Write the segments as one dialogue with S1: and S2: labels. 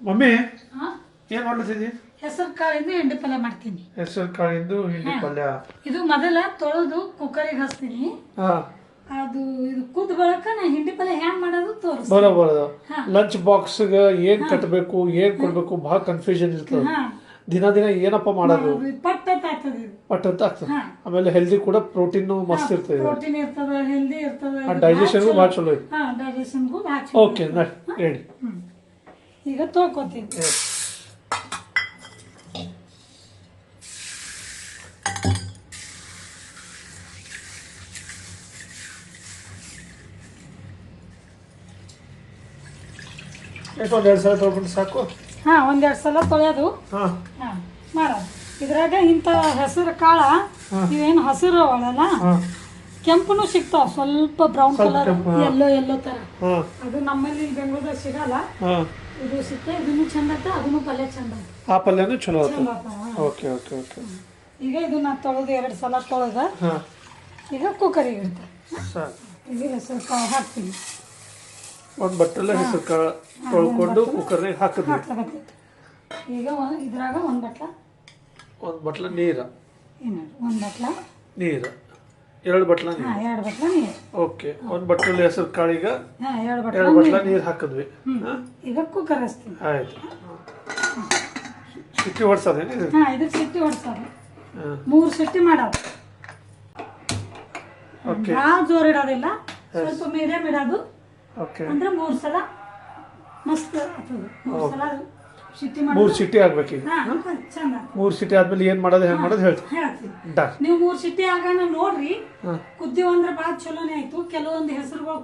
S1: Mummy ಏನ್ ಮಾಡ್ಲತ್ತಿದ್ದಿ
S2: ಹೆಸರು ಕಾಳಿಂದ ಹಿಂಡಿ ಪಲ್ಯ ಮಾಡ್ತೀನಿ.
S1: ಹೆಸರು ಕಾಳಿಂದು ಹಿಂಡಿ ಪಲ್ಯ.
S2: ಇದು ಮೊದಲ ತೊಳೆದು ಕುಕ್ಕರಿಗೆ ಹಾಸ್ತೀನಿ
S1: ಹಾ.
S2: ಅದು ಇದು ಕುದ್ ಬಳಕ ನಾ ಹಿಂಡಿ ಪಲ್ಯ ಹ್ಯಾಂಗ್ ಮಾಡೋದು ತೋರಿಸ್ ಬರೋದು.
S1: ಲಂಚ್ ಬಾಕ್ಸ್ ಏನ್ ಕಟ್ಟಬೇಕು ಏನ್ ಕೊಡ್ಬೇಕು ಬಹಳ ಕನ್ಫ್ಯೂಷನ್ ಇರ್ತದೆ ದಿನ ದಿನ ಏನಪ್ಪ ಮಾಡೋದು?
S2: ಪಟ್ಟಂತ ಪಟ್ ಅಂತ ಆಗ್ತದೆ ಇದು.
S1: ಪಟ್ ಅಂತ ಆಗ್ತದೆ ಆಮೇಲೆ ಹೆಲ್ದಿ ಕೂಡ ಪ್ರೋಟೀನ್ ಮಸ್ತ್ ಇರ್ತದೆ
S2: ಪ್ರೋಟೀನ್ ಇರ್ತದೆ ಹೆಲ್ದಿ ಇರ್ತದೆ
S1: ಡೈಜೆಷನ್ಗೂ ಭಾಳ ಚಲೋ
S2: ಡೈಜೆಷನ್ಗೂ
S1: ಓಕೆ ರೆಡಿ
S2: ಈಗ ತೊಳ್ಕೊತೀನಿ.
S1: ಎಷ್ಟು ಒಂದು ಎರಡು ಸಲ ತೊಳ್ಕೊಂಡು ಸಾಕು.
S2: ಹಾ ಒಂದೆರಡು ಸಲ ತೊಳೆಯೋದು
S1: ಹಾ.
S2: ಹಾ ಮಾಡೋದು ಇದ್ರಾಗ ಇಂಥ ಹೆಸರು ಕಾಳ ಇವೇನು ಹಸಿರು ಅವಳಲ್ಲ? ಕೆಂಪುನು ಸಿಗ್ತಾವ ಸ್ವಲ್ಪ ಬ್ರೌನ್ ಕಲರ್. ಎಲ್ಲೋ ಎಲ್ಲೋ ತರ. ಅದು ನಮ್ಮಲ್ಲಿ ಬೆಂಗಳೂರಲ್ಲಿ ಸಿಗಲ್ಲ. ಇದು ಸಿಗ್ತದೆ ಇದನ್ನು ಚಂದ ಆತ ಅದನ್ನು ಪಲ್ಯ ಚಂದ ಆತ.
S1: ಆ ಪಲ್ಯನೂ ಚಲೋ ಆಯ್ತು
S2: ಚಂದ ಆತ, ಹಾ.
S1: Okay okay okay.
S2: ಈಗ ಇದು ನಾ ತೊಳೆದು ಎರಡು ಸಲ ತೊಳೆದ
S1: ಹಾ.
S2: ಈಗ ಕುಕ್ಕರಿಗೆ ಇಡ್ತೆ.
S1: ಸಾಕು.
S2: ಈಗ ಹೆಸರು ಕಾಳು ಹಾಕ್ತೀನಿ.
S1: ಒಂದು ಬಟ್ಟಲೆ ಹೆಸರು ಕಾಳು ತೊಳ್ಕೊಂಡು ಕುಕ್ಕರ್ನಾಗ ಹಾಕಿದ್ವಿ.
S2: ಹಾಕ್ಲಾಗತ್ತೈತಿ ಈಗ ಒಂದು ಇದ್ರಾಗ ಒಂದು ಬಟ್ಲ.
S1: ಒಂದು ಬಟ್ಲ ನೀರು.
S2: ಏನು ಒಂದು ಬಟ್ಲ.
S1: ನೀರು. ಎರಡು ಬಟ್ಲ ನೀರು.
S2: ಎರಡು ಬಟ್ಲ ನೀರು.
S1: ಓಕೆ ಒಂದು ಬಟ್ಟಲೆ ಹೆಸರು ಕಾಳಿಗೆ
S2: ಎರಡು ಬಟ್ಲ
S1: ಎರಡು ಬಟ್ಲ
S2: ನೀರು.
S1: ಹಾಕಿದ್ವಿ.
S2: ಈಗ ಕುಕ್ಕರ್ ಹಚ್ತೀನಿ
S1: ಆಯ್ತು. ಸಿಟ್ಟಿ ಹೊಡ್ಸೋದೇನು ಇದು?
S2: ಹಾಂ ಇದಕ್ಕೆ ಸಿಟ್ಟಿ ಹೊಡ್ಸೋದು. ಮೂರು ಸಿಟ್ಟಿ ಮಾಡೋದು.
S1: ಓಕೆ.
S2: ಭಾಳ ಜೋರು ಇಡೋದಿಲ್ಲ ಸ್ವಲ್ಪ ಮೀಡಿಯಮ್ ಇಡೋದು.
S1: ಓಕೆ.
S2: ಅಂದ್ರೆ ಮೂರು ಸಲ ಮಸ್ತ್ ಆಗ್ತದೆ. ಮೂರು ಸಲ
S1: ಮೂರು ಸಿಟಿ
S2: ಆಗ್ಬೇಕು ಈಗ.
S1: ಮೂರು ಸಿಟಿ ಆದ್ಮೇಲೆ ಏನು ಮಾಡೋದು ಹೆಂಗ್ ಮಾಡೋದು ಹೇಳ್ತೀನಿ. ಡನ್
S2: ನೀವು ಮೂರು ಸಿಟಿ ಆಗಾನ ನೋಡ್ರಿ.
S1: ಕುದ್ದಿ
S2: ಕುದ್ದೀವಿ ಅಂದ್ರೆ ಭಾಳ ಚಲೋನೇ ಆಯ್ತು. ಕೆಲವೊಂದು ಹೆಸರುಗಳು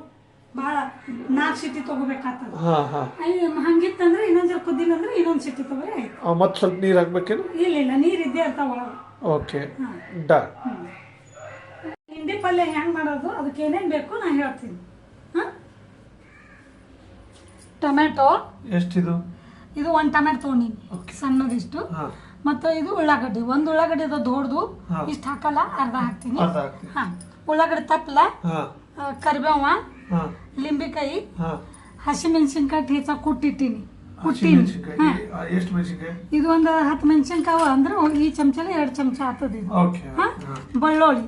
S2: ಭಾಳ ನಾಲ್ಕು ಸಿಟಿ ತಗೋಬೇಕಾಗ್ತದೆ. ಹಂಗಿತ್ತಂದ್ರೆ ಇನ್ನೊಂದ್ ಜರ ಕುದ್ದಿಲ್ಲ ಅಂದ್ರೆ ಇನ್ನೊಂದು ಸಿಟಿ ತಗೋರಿ ಆಯ್ತು.
S1: ಮತ್ತೆ ಸ್ವಲ್ಪ ನೀರು ಹಾಕ್ಬೇಕೇನು?
S2: ಇಲ್ಲ ಇಲ್ಲ ನೀರು ಇದ್ದೇ ಇರ್ತಾವ
S1: ಓಕೆ. ಡನ್
S2: ಹಿಂಡಿ ಪಲ್ಯ ಹೆಂಗ್ ಮಾಡೋದು? ಅದಕ್ಕೆ ಏನೇನು ಬೇಕು ನಾ ಹೇಳ್ತೀನಿ. ಹಾಂ? ಟೊಮೆಟೊ
S1: ಎಷ್ಟಿದು?
S2: ಇದು ಒಂದು ಟೊಮೆಟೊ ತೊಗೊಂಡಿನಿ. ಸಣ್ಣದಿಷ್ಟು. ಮತ್ತು ಇದು ಉಳ್ಳಾಗಡ್ಡಿ. ಒಂದು ಉಳ್ಳಾಗಡ್ಡಿ ಅದು ದೊಡ್ಡದು. ಇಷ್ಟು ಹಾಕಲ್ಲ ಅರ್ಧ ಹಾಕ್ತೀನಿ. ಹಾಂ. ಉಳ್ಳಾಗಡ್ಡಿ ತಪ್ಪಲ ಕರಿಬೇವ ಲಿಂಬಿಕಾಯಿ ಹಸಿಮೆಣಸಿನ್ಕಾಯಿ ಟೀಚ ಕುಟ್ಟಿಟ್ಟಿನಿ. ಕುಟ್ಟಿನಿ. ಇದು ಒಂದು ಹತ್ತು ಮೆಣಸಿನ್ಕಾಯಿ ಅಂದ್ರೆ ಈ ಚಮಚಲ್ಲಿ ಎರಡು ಚಮಚ ಆಗ್ತದೆ ಇದು.
S1: ಓಕೆ
S2: ಹಾಂ. ಬೆಳ್ಳುಳ್ಳಿ.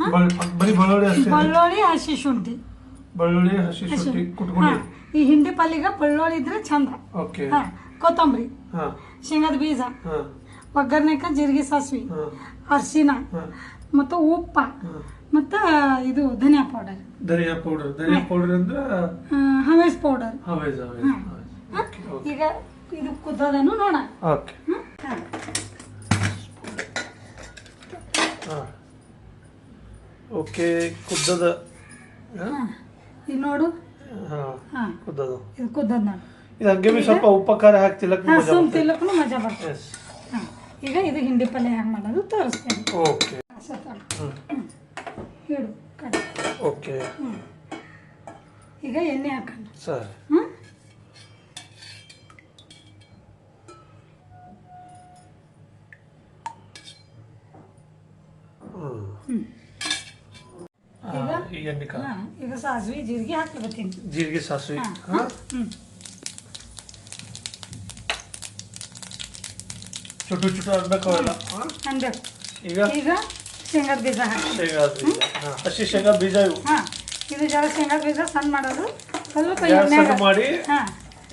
S2: ಹಾಂ.
S1: ಬರೀ ಬೆಳ್ಳುಳ್ಳಿ ಅಷ್ಟೇ?
S2: ಬೆಳ್ಳುಳ್ಳಿ ಹಸಿ ಶುಂಠಿ.
S1: ಬೆಳ್ಳುಳ್ಳಿ ಹಸಿ ಶುಂಠಿ
S2: ಈ ಹಿಂಡಿ ಪಲ್ಲಿಗೆ ಬೆಳ್ಳುಳ್ಳಿ ಇದ್ರೆ ಚಂದ. ಕೊತ್ತಂಬರಿ ಶೇಂಗದ ಬೀಜ
S1: ಹಾಂ.
S2: ಒಗ್ಗರ್ನೆಕ ಜೀರಿಗೆ ಸಾಸಿವೆ ಅರ್ಶಿನ ಮತ್ತು ಉಪ್ಪ ಮತ್ತು ಇದು ಧನಿಯಾ ಪೌಡರ್.
S1: ಧನಿಯಾ ಪೌಡರ್. ಧನಿಯಾ ಪೌಡರ್ ಅಂದ್ರೆ
S2: ಹವೇಸ್ ಪೌಡರ್.
S1: ಹವೇಸ್ ಹವೇಸ್
S2: ಈಗ ಇದು ಕುದ್ದದನ್ನು ನೋಡ
S1: ಓಕೆ ಓಕೆ ಕುದ್ದದ.
S2: ಈಗ ನೋಡು.
S1: ಹಾಂ.
S2: ಹಾಂ.
S1: ಕುದ್ದದು.
S2: ಇದು ಕುದ್ದದ ನೋಡು.
S1: ಇದು ಹಂಗೆ ಬಿ ಸ್ವಲ್ಪ ಉಪ್ಪ ಖಾರ ಹಾಕ್ತಿಲ್ಲಕ್ಕೆ
S2: ಹಾಂ
S1: ಮಜಾ
S2: ಸುಮ್ ತಿಲ್ಲಕ್ಕೂ ಮಜಾ ಬರ್ತದೆ.
S1: ಎಸ್
S2: ಹಾಂ ಈಗ ಇದು ಹಿಂಡಿ ಪಲ್ಯ ಹೆಂಗೆ ಮಾಡೋದು ತೋರಿಸ್ತೇನೆ.
S1: ಓಕೆ
S2: ಹಿಡು ಕಡೆ
S1: ಓಕೆ
S2: ಈಗ ಎಣ್ಣೆ ಹಾಕೋಣ.
S1: ಸರ್.
S2: ಹ್ಞೂ ಈಗ?
S1: ಈಗ
S2: ಹಾಂ ಸಾಸಿವೆ ಜೀರಿಗೆ ಹಾಕ್ಲಿಕತ್ತೀನಿ
S1: ಜೀರಿಗೆ ಸಾಸಿವೆ.
S2: ಹಾ
S1: ಹಾಂ? ಚುಟು ಚುಟು ಆಗ್ಬೇಕು ಅವೆಲ್ಲ
S2: ಹಂಗೆ.
S1: ಈಗ?
S2: ಈಗ ಶೇಂಗಾದ ಬೀಜ ಹಾಕಿ.
S1: ಶೇಂಗಾ ಬೀಜ. ಹಾಂ ಹಸಿ ಶೇಂಗಾ ಬೀಜ ಇವು?
S2: ಹಾಂ ಇದು ಜರ ಶೇಂಗಾದ ಬೀಜ ಸಣ್ಣ ಮಾಡೋದು. ಸ್ವಲ್ಪ ಎಣ್ಣೆ
S1: ಸಣ್ಣ ಮಾಡಿ
S2: ಹಾಂ.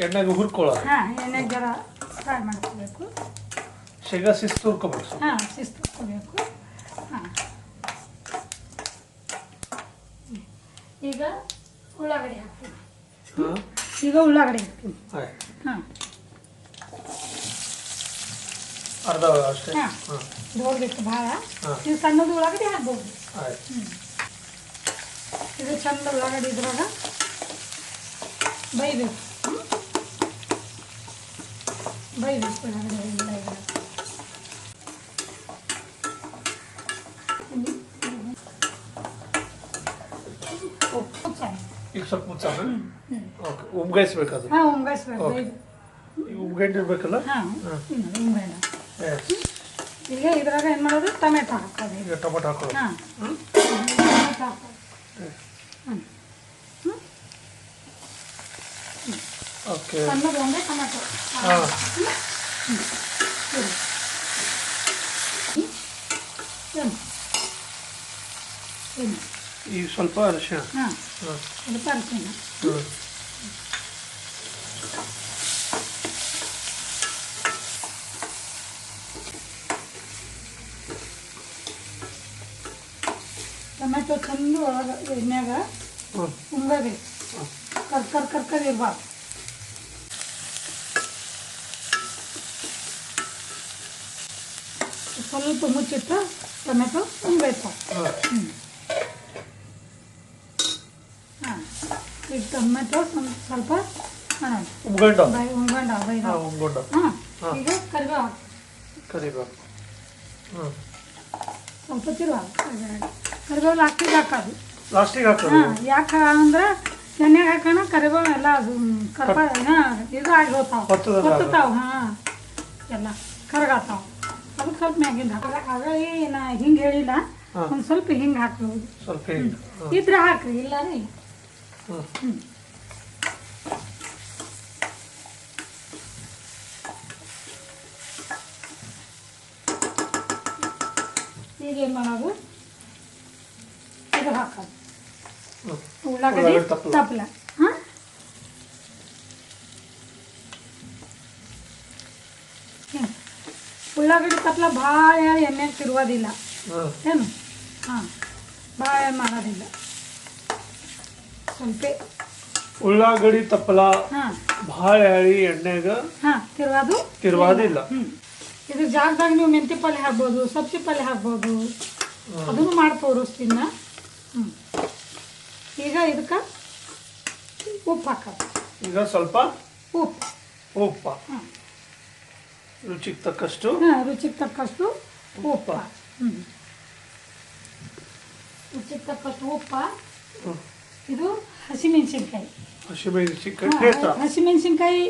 S1: ಎಣ್ಣೆಗೆ ಹುರ್ಕೊಳ್ಳೋದು?
S2: ಹಾಂ ಎಣ್ಣೆಗೆ ಜರ ಫ್ರೈ ಮಾಡ್ಕೋಬೇಕು.
S1: ಶೇಂಗಾ ಶಿಸ್ತು ಹುರ್ಕೋಬೇಕು
S2: ಹಾಂ ಶಿಸ್ತು ಹುರ್ಕೋಬೇಕು ಹಾಂ. ಈಗ ಉಳ್ಳಾಗಡ್ಡಿ ಹಾಕ್ತೀನಿ ಈಗ ಉಳ್ಳಾಗಡ್ಡಿ ಹಾಕ್ತೀನಿ ಹಾಂ.
S1: ಅರ್ಧ ಅಷ್ಟೇ.
S2: ಹಾಂ.
S1: ಹಾಂ.
S2: ದೊಡ್ಡದಿತ್ತು ಭಾಳ. ನೀವು ಸಣ್ಣದು ಉಳ್ಳಾಗಡ್ಡಿ ಹಾಕ್ಬೋದು.
S1: ಆಯ್ತು.
S2: ಇದು ಚಂದ ಉಳ್ಳಾಗಡ್ಡಿ ಇದ್ರಾಗ ಬೈಬೇಕು? ಬೈಬೇಕು ಉಳ್ಳಾಗಡ್ಡಿ ಎಲ್ಲ ಇದ್ರಾಗ.
S1: ಈಗ ಸ್ವಲ್ಪ ಮುಚ್ಚಾನ? ಓಕೆ ಉಮ್ಗಾಯಿಸ್ಬೇಕು ಅದು
S2: ಹಾಂ
S1: ಈಗ ಉಮ್ಗೈಂಡಿರ್ಬೇಕಲ್ಲ?
S2: ಹಾಂ.
S1: ಎಸ್
S2: ಈಗ ಇದ್ರಾಗ ಏನು ಮಾಡೋದು? ಟೊಮೆಟೊ ಹಾಕೋದು.
S1: ಈಗ ಟೊಮೆಟೊ ಹಾಕೊಳ್ಳೋದು
S2: ಹಾಂ? ಟೊಮೆಟೊ ಹಾಕೋದು. ಹ್ಞೂ ಹ್ಞೂ
S1: ಓಕೆ.
S2: ಸಣ್ಣದು ಒಂದೇ ಟೊಮೆಟೊ.
S1: ಹಾಂ. ಈಗ ಸ್ವಲ್ಪ ಅರಿಶಿಣ.
S2: ಹಾಂ. ಸ್ವಲ್ಪ ಅರಿಶಿನ
S1: ಹಾಂ
S2: ಟೊಮೆಟೊ ಚಂದ ಒಳಗೆ ಎಣ್ಣೆಗ ಉಂಗಬೇಕು ಕರ್ ಕರ್ ಕರ್ಕರ್ ಕರ್ ಇರ್ಬಾರ್ದು. ಸ್ವಲ್ಪ ಮುಚ್ಚಿಟ್ಟು ಟೊಮೆಟೊ ಉಣ್ಬೇಕು
S1: ಹಾಂ
S2: ಹಾಂ. ಈಗ ಟೊಮೆಟೊ ಸ್ವಲ್ಪ ಬೈ ಉಣ್ಗೊಂಡ ಬೈ
S1: ಹಾಂ.
S2: ಈಗ ಕರಿಬೇವು
S1: ಕರಿಬೇಕು ಹಾಂ
S2: ಸ್ವಲ್ಪ ತಿರುವ ಕರಿಬೇವು ಲಾಸ್ಟಿಗೆ ಹಾಕೋದು.
S1: ಲಾಸ್ಟಿಗೆ ಹಾಕೋದು?
S2: ಹಾಂ ಯಾಕೆ ಅಂದ್ರೆ ಎಣ್ಣೆಗೆ ಹಾಕೋಣ ಕರಿಬೇವು ಎಲ್ಲ ಅದು ಕರ್ಪ ಹಾಂ ಇದು ಆಗಿ ಹೋಗ್ತಾವ.
S1: ಹೊತ್ತದಲ್ಲ ಅದು.
S2: ಹೊತ್ತತಾವ ಹಾಂ ಎಲ್ಲ ಕರಗಾತಾವ. ಅದಕ್ಕೆ ಸ್ವಲ್ಪ ಮ್ಯಾಗಿಂದ ಹಾಕ ಆಗಲಿ ನಾ ಹಿಂಗೆ ಹೇಳಿಲ್ಲ.
S1: ಹಾಂ.
S2: ಒಂದು ಸ್ವಲ್ಪ ಹಿಂಗೆ ಹಾಕ್ಬೋದು.
S1: ಸ್ವಲ್ಪ ಹಿಂಗೆ ಹಾಂ.
S2: ಇದ್ರೆ ಹಾಕ್ರಿ ಇಲ್ಲ ರೀ
S1: ಹಾಂ.
S2: ಹ್ಞೂ ಈಗ ಏನು ಮಾಡೋದು ಇದು ಹಾಕೋದು
S1: ಹಾಂ
S2: ಉಳ್ಳಾಗಡ್ಡಿ
S1: ತಪ್ಪಲ.
S2: ಹಾಂ? ಉಳ್ಳಾಗಡ್ಡಿ ತಪ್ಪಲ ಭಾಳ ಎಣ್ಣೆ
S1: ತಿರುವುದಿಲ್ಲ.
S2: ಏನು? ಹಾಂ ಭಾಳ ಮಾಡೋದಿಲ್ಲ ಸ್ವಲ್ಪ.
S1: ಉಳ್ಳಾಗಡ್ಡಿ ತಪ್ಪಲ ಭಾಳ ಎಳಿ ಎಣ್ಣೆಗ
S2: ಹಾಂ ತಿರುವಾದು
S1: ತಿರುವಾದಿಲ್ಲ.
S2: ಇದು ಜಾಗದಾಗ ನೀವು ಮೆಂತಿ ಪಲ್ಯ ಹಾಕ್ಬೋದು ಸಬ್ಜಿ ಪಲ್ಯ ಹಾಕ್ಬೋದು. ಅದನ್ನು ಮಾಡಿ ತೋರಿಸ್ತೀನಿ. ಹ್ಞೂ ಈಗ ಇದಕ್ಕೆ ಉಪ್ಪು ಹಾಕೋದು
S1: ಈಗ ಸ್ವಲ್ಪ
S2: ಉಪ್ಪು.
S1: ಉಪ್ಪ. ರುಚಿಗೆ ತಕ್ಕಷ್ಟು
S2: ಹಾಂ ರುಚಿಗೆ ತಕ್ಕಷ್ಟು ಉಪ್ಪ. ಹ್ಞೂ ರುಚಿಗೆ ತಕ್ಕಷ್ಟು ಉಪ್ಪ. ಇದು ಹಸಿಮೆಣಸಿನ್ಕಾಯಿ.
S1: ಹಸಿಮೆಣಸಿನ್ಕಾಯಿ
S2: ಹಸಿಮೆಣಸಿನ್ಕಾಯಿ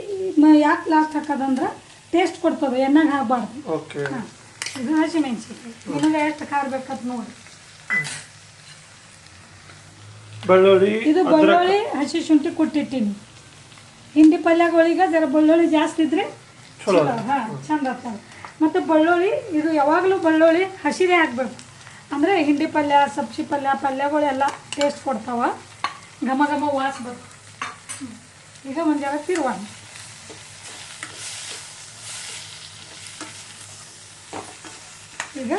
S2: ಯಾಕೆ ಲಾಸ್ಟ್ ಹಾಕೋದಂದ್ರೆ ಟೇಸ್ಟ್ ಕೊಡ್ತದೆ ಎಣ್ಣೆಗೆ ಹಾಕಬಾರ್ದು.
S1: ಓಕೆ
S2: ಹಾಂ ಇದು ಹಸಿಮೆಣಸಿನ್ಕಾಯಿ. ನಿಮಗೆ ಎಷ್ಟು ಖಾರ ಬೇಕಂತ ನೋಡಿ.
S1: ಬೆಳ್ಳುಳ್ಳಿ
S2: ಇದು ಬೆಳ್ಳುಳ್ಳಿ ಹಸಿ ಶುಂಠಿ ಕುಟ್ಟಿಟ್ಟಿನಿ. ಹಿಂಡಿ ಪಲ್ಯಗಳಿಗೆ ಜರ ಬೆಳ್ಳುಳ್ಳಿ ಜಾಸ್ತಿ ಇದ್ರೆ
S1: ಚಲೋ
S2: ಹಾಂ ಚಂದ ಆಗ್ತದೆ. ಮತ್ತು ಬೆಳ್ಳುಳ್ಳಿ ಇದು ಯಾವಾಗಲೂ ಬೆಳ್ಳುಳ್ಳಿ ಹಸಿರೇ ಹಾಕ್ಬೇಕು ಅಂದರೆ ಹಿಂಡಿ ಪಲ್ಯ ಸಬ್ಜಿ ಪಲ್ಯ ಪಲ್ಯಗಳೆಲ್ಲ ಟೇಸ್ಟ್ ಕೊಡ್ತಾವ. ಘಮ ಘಮ ವಾಸ್ಬೇಕು. ಈಗ ಒಂದು ಜರ ತಿರುವ ಈಗ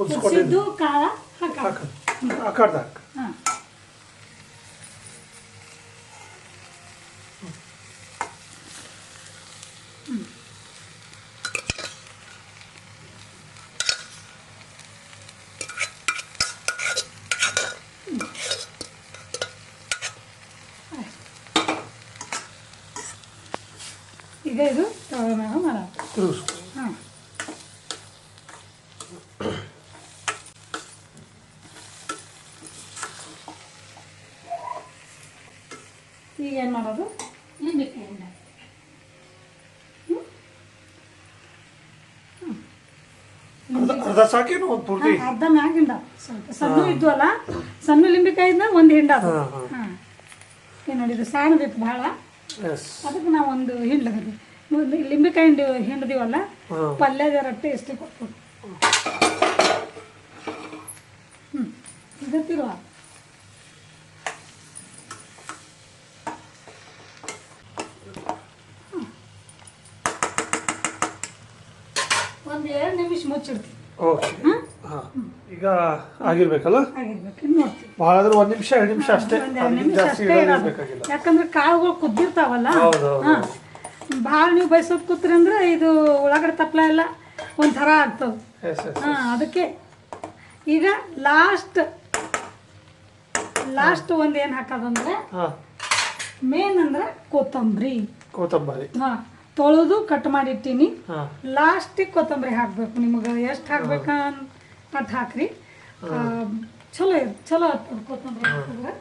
S1: ಕುದಿಸ್ಕೊಂಡಿದ್ದು.
S2: ಕುದಿಸಿದ್ದು ಕಾಳ ಹಾಕ
S1: ಹಾಕ ಹಾಕಡ್ದ ಹಾಕ
S2: ಹಾಂ ಈಗ ಇದು ತವೆ ಮ್ಯಾಗ ಮಾಡೋದು
S1: ತಿರುಗಿಸ್ಕೊ
S2: ಹಾಂ ಈಗ ಏನು ಮಾಡೋದು ಲಿಂಬೆಕಾಯಿ ಎಣ್ಣೆ
S1: ಅರ್ಧ ಸಾಕೇನು ಒಂದು ಪೂರ್ತಿ
S2: ಅರ್ಧ ಮ್ಯಾಗ ಹಿಂಡ ಸ್ವಲ್ಪ ಸಣ್ಣ ಇದ್ವಲ್ಲ ಸಣ್ಣ ಲಿಂಬೆಕಾಯಿಂದ ಒಂದು ಹಿಂಡ ಅದು.
S1: ಹಾಂ ನೋಡಿ
S2: ಇದು ಏನು ಬೇಕು ಭಾಳ. ಅದಕ್ಕೆ ನಾವು ಒಂದು ಒಂದು ಲಿಂಬೆಕಾಯಿ ಹಿಂಡಿ ಹಿಂಡದಿವಲ್ಲ ಪಲ್ಯದ ರೊಟ್ಟಿ ಎಷ್ಟು ಕೊಡ್ಬೋದು ಹ್ಞೂ ಇದು ತಿರುವ ಒಂದು ಎರಡು ನಿಮಿಷ ಮುಚ್ಚಿಡ್ತೀವಿ
S1: ಓಕೆ ಹಾಂ. ಈಗ ಆಗಿರ್ಬೇಕಲ್ಲ?
S2: ಆಗಿರ್ಬೇಕು ಇನ್ನು ನೋಡ್ತೀವಿ
S1: ಭಾಳ ಅಂದ್ರೆ ಒಂದು ನಿಮಿಷ ಎರಡು ನಿಮಿಷ ಅಷ್ಟೇ.
S2: ಒಂದ್ ಎರಡು ನಿಮಿಷ
S1: ಜಾಸ್ತಿ
S2: ಅಷ್ಟೇ
S1: ಇರಬೇಕಾಗಿಲ್ಲ.
S2: ಯಾಕಂದ್ರೆ ಕಾಳುಗಳು ಕುದ್ದಿರ್ತಾವಲ್ಲ?
S1: ಹೌದು ಹೌದು
S2: ಹಾಂ. ಭಾಳ ನೀವು ಬಯಸೋದು ಕೂತ್ರಿ ಅಂದ್ರೆ ಇದು ಒಳಗಡೆ ತಪ್ಪಲ ಎಲ್ಲ ಒಂಥರ ಆಗ್ತದೆ.
S1: ಎಸ್ ಎಸ್
S2: ಹಾಂ ಅದಕ್ಕೆ ಈಗ ಲಾಸ್ಟ್ ಲಾಸ್ಟ್ ಒಂದು ಏನು ಹಾಕೋದಂದ್ರೆ
S1: ಹಾಂ.
S2: ಮೇನ್ ಅಂದ್ರೆ ಕೊತ್ತಂಬರಿ.
S1: ಕೊತ್ತಂಬರಿ.
S2: ಹಾಂ. ತೊಳೆದು ಕಟ್ ಮಾಡಿಟ್ಟಿನಿ ಲಾಸ್ಟಿಗೆ ಕೊತ್ತಂಬರಿ ಹಾಕ್ಬೇಕು ನಿಮಗೆ. ಎಷ್ಟು ಹಾಕ್ಬೇಕ ಅಂತ ಹಾಕ್ರಿ. ಚಲೋ ಇರ್ ಚಲೋ ಆಗ್ತದೆ ಕೊತ್ತಂಬರಿ ಹಾಕಿದ್ರೆ.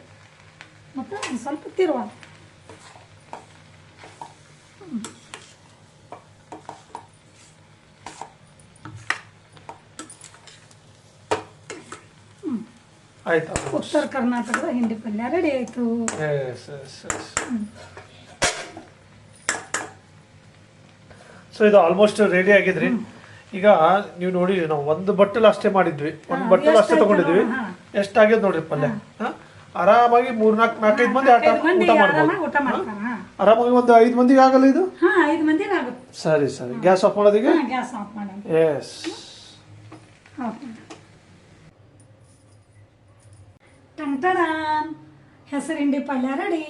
S2: ಮತ್ತು ಒಂದು ಸ್ವಲ್ಪ ತಿರುವ.
S1: ಆಯ್ತಾ.
S2: ಉತ್ತರ ಕರ್ನಾಟಕದ ಹಿಂಡಿ ಪಲ್ಯ ರೆಡಿ ಆಯಿತು
S1: ಎಸ್ ಎಸ್ ಎಸ್ ಸೊ ಇದು ಆಲ್ಮೋಸ್ಟ್ ರೆಡಿ ಆಗಿದ್ರಿ. ಈಗ ನೀವು ನೋಡಿ ನಾವು ಒಂದು ಬಟ್ಟಲು ಅಷ್ಟೇ ಮಾಡಿದ್ವಿ. ಒಂದು ಬಟ್ಟಲು ಅಷ್ಟೇ ತಗೊಂಡಿದ್ವಿ. ಎಷ್ಟಾಗ್ಯದ ನೋಡ್ರಿ ಪಲ್ಯ? ಆರಾಮಾಗಿ ಮೂರ್ ನಾಲ್ಕು ನಾಲ್ಕೈದು ಮಂದಿ ಆಟ ಊಟ ಮಾಡ್ಬೋದು.
S2: ಆರಾಮಾಗಿ
S1: ಒಂದು ಐದು ಮಂದಿಗೆ ಆಗಲ್ಲ ಇದು? ಸರಿ ಸರಿ. ಗ್ಯಾಸ್ ಆಫ್ ಮಾಡೋದೀಗ ಎಸ್
S2: ಟಂಗ್ ಹೆಸರಿಂಡಿ ಪಲ್ಯ ರೆಡಿ.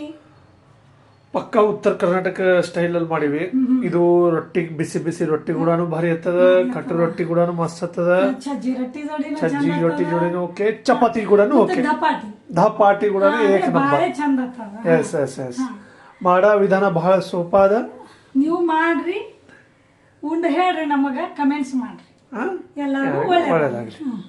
S1: ಪಕ್ಕ ಉತ್ತರ ಕರ್ನಾಟಕ ಸ್ಟೈಲ್ ಅಲ್ಲಿ ಮಾಡಿವಿ. ಇದು ರೊಟ್ಟಿ ಬಿಸಿ ಬಿಸಿ ರೊಟ್ಟಿ ಕೂಡ ಭಾರಿ ಇರ್ತದ ಕಟ್ಟು ರೊಟ್ಟಿ ಕೂಡ ಮಸ್ತ್ ಇರ್ತದ.
S2: ಸಜ್ಜಿ ರೊಟ್ಟಿ ಜೋಡಿನೂ
S1: ಜೋಡಿನೂ ಓಕೆ ಚಪಾತಿ ಕೂಡ ಓಕೆ.
S2: ದಪಾಟಿ
S1: ಕೂಡ ಏಕ ನಂಬರ್. ಎಸ್ ಎಸ್ ಎಸ್ ಮಾಡೋ ವಿಧಾನ ಬಹಳ ಸೋಪಾದ
S2: ನೀವು ಮಾಡ್ರಿ ಉಂಡು ಹೇಳ್ರಿ ನಮಗ ಕಮೆಂಟ್ಸ್ ಮಾಡ್ರಿ.
S1: ಎಲ್ಲರೂ
S2: ಎಲ್ಲರಿಗೂ
S1: ಒಳ್ಳೇದಾಗ್ಲಿ.
S2: ಹ್ಮ್.